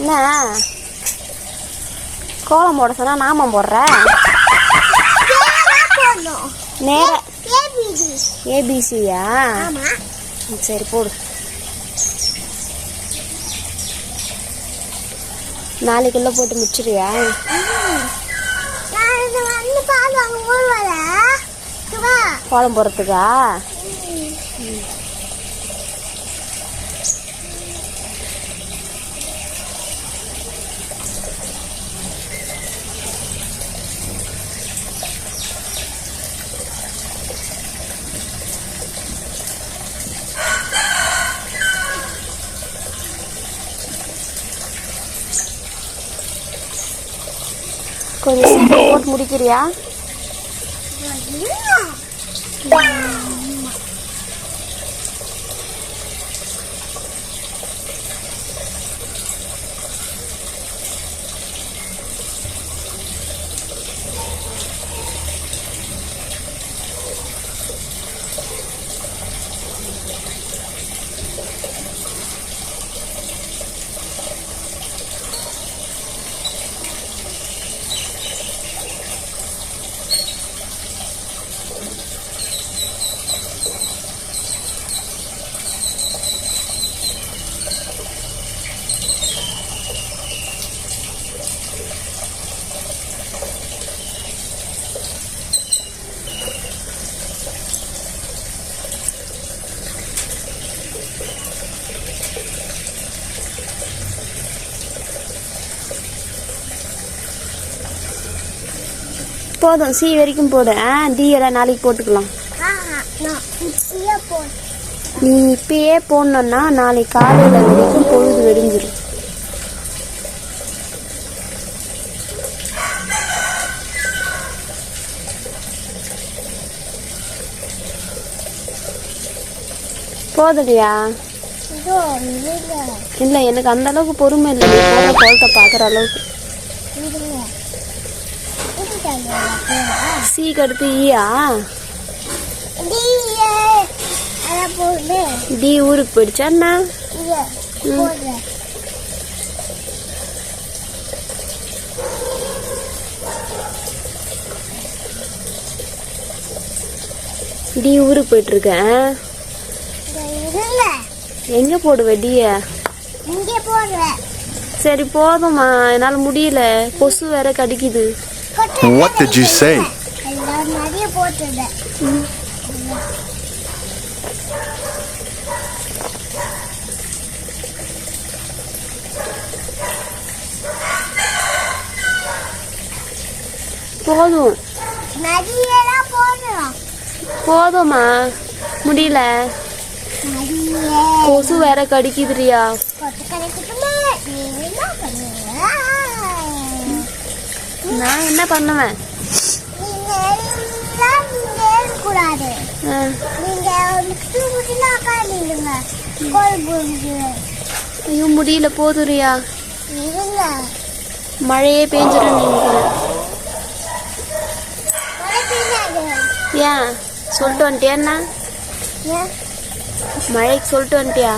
என்ன? கோலம் போட சொன்னா நாமம் போடுற? போடணும் நேர ஏபிசியா சரி போடு. நாளைக்குள்ள போட்டு முடிச்சிருவியா கோலம் போடுறதுக்கா? கொஞ்சம் சீக்கிரம் போட்டு முடிக்கிறியா? போதும். சி வரைக்கும் போடு. ஆ டி எல்லாம் நாளைக்கு போட்டுக்கலாம். நீ இப்பயே போடணுன்னா நாளைக்கு காலையில் வரைக்கும் பொழுது வெடிஞ்சிடும் போதுடியா? இல்லை எனக்கு அந்த அளவுக்கு பொறுமை இல்லை. நீ போடுற கோலத்தை பார்க்குற அளவுக்கு. சீக்கு அடுத்து ஈயா டி ஊருக்கு போயிடுச்சா போடு. டி ஊருக்கு போயிட்டு இருக்கேன் எங்கே போடுவ டிய? சரி போதும்மா. என்னால் முடியல. கொசு வேற கடிக்குது. What did you say? எல்லாம் நிறைய போட்டுடுறேன் போதும் நிறையலாம் போடுறோம் போதும்மா முடியல நிறைய கொசு வேற கடிக்குதுரியா கொத்து கிடைக்கட்டுமே நான் என்ன பண்ணுவேன்? ஐயோ முடியல போதுரியா. மழையே பெஞ்சிடும் ஏன்? சொல்லிட்டு வந்துட்டியா மழைக்கு சொல்லிட்டு வந்துட்டியா?